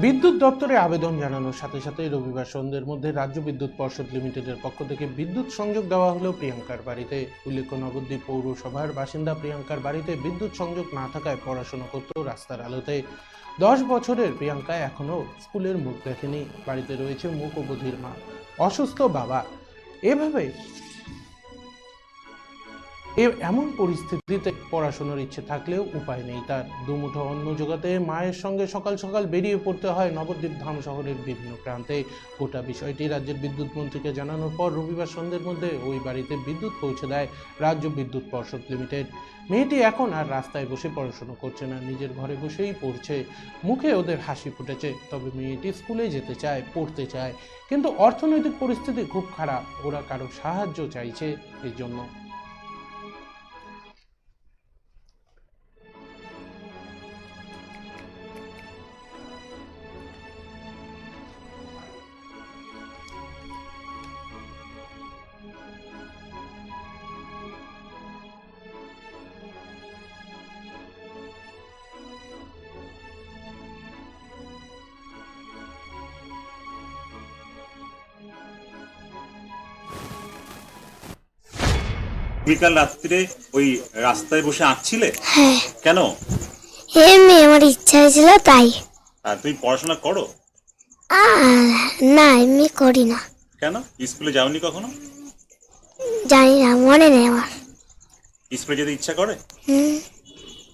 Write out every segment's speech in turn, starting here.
বিদ্যুৎ দপ্তরে আবেদন জানানোর সাথে সাথে রবিবার সন্ধ্যের মধ্যে রাজ্য বিদ্যুৎ পর্ষদ লিমিটেডের পক্ষ থেকে বিদ্যুৎ সংযোগ দেওয়া হলো প্রিয়াঙ্কার বাড়িতে। উল্লেখ্য, নবদ্বীপ পৌরসভার বাসিন্দা প্রিয়াঙ্কার বাড়িতে বিদ্যুৎ সংযোগ না থাকায় পড়াশোনা করত রাস্তার আলোতে। দশ বছরের প্রিয়াঙ্কা এখনও স্কুলের মুখ দেখেনি। বাড়িতে রয়েছে মুখ বধির মা। অসুস্থ বাবা। এভাবে এ এমন পরিস্থিতিতে পড়াশোনার ইচ্ছে থাকলেও উপায় নেই তার। দুমুঠো অন্ন জোগাতে মায়ের সঙ্গে সকাল সকাল বেরিয়ে পড়তে হয় নবদ্বীপ ধাম শহরের বিভিন্ন প্রান্তে। গোটা বিষয়টি রাজ্যের বিদ্যুৎ মন্ত্রীকে জানানোর পর রবিবার সন্ধ্যের মধ্যে ওই বাড়িতে বিদ্যুৎ পৌঁছে দেয় রাজ্য বিদ্যুৎ পর্ষদ লিমিটেড। মেয়েটি এখন আর রাস্তায় বসে পড়াশোনা করছে না, নিজের ঘরে বসেই পড়ছে। মুখে ওদের হাসি ফুটেছে, তবে মেয়েটি স্কুলে যেতে চায়, পড়তে চায়। কিন্তু অর্থনৈতিক পরিস্থিতি খুব খারাপ, ওরা কারও সাহায্য চাইছে এর জন্য বিকাল রাত্রিরে ওই রাস্তায় বসে আঁকছিলে? হ্যাঁ। কেন? এমনি আমার ইচ্ছা হয়েছিল তাই। আর তুমি পড়াশোনা করো? না এমনি করি না। কেন? স্কুলে যাওনি কখনো? জানি না মনে নেই আমার। স্কুলে যেতে ইচ্ছা করে? হুম,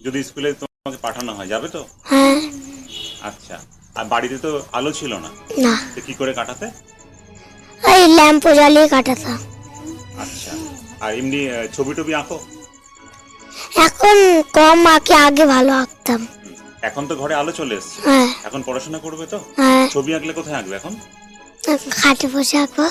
যদি স্কুলে তোমাকে পাঠানো হয় যাবে তো? হ্যাঁ। আচ্ছা আর বাড়িতে তো আলো ছিল না? না। তো কি করে কাটাতে? ওই ল্যাম্প জ্বালিয়ে কাটাতাম। আচ্ছা। আর এমনি ছবি টবি আঁকো? এখন কম আঁকে আগে ভালো আঁকতাম। এখন তো ঘরে আলো চলে এসছে। হ্যাঁ। এখন পড়াশোনা করবে তো? হ্যাঁ। ছবি আঁকলে কোথায় আঁকবে এখন? খাটে বসে আঁকবো।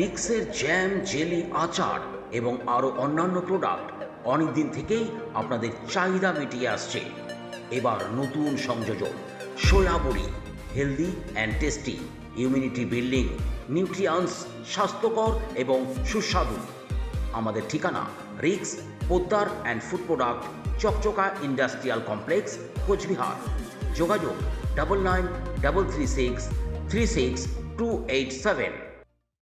রিক্সের জ্যাম, জেলি, আচার এবং আরও অন্যান্য প্রোডাক্ট অনেকদিন থেকেই আপনাদের চাহিদা মিটিয়ে আসছে। এবার নতুন সংযোজন, সয়াবড়ি healthy and tasty immunity building nutrients স্বাস্থ্যকর এবং সুস্বাদু। আমাদের ঠিকানা রিক্স Poddar and food product Chakchaka industrial complex Cooch Behar. যোগাযোগ double nine double three six three six two eight seven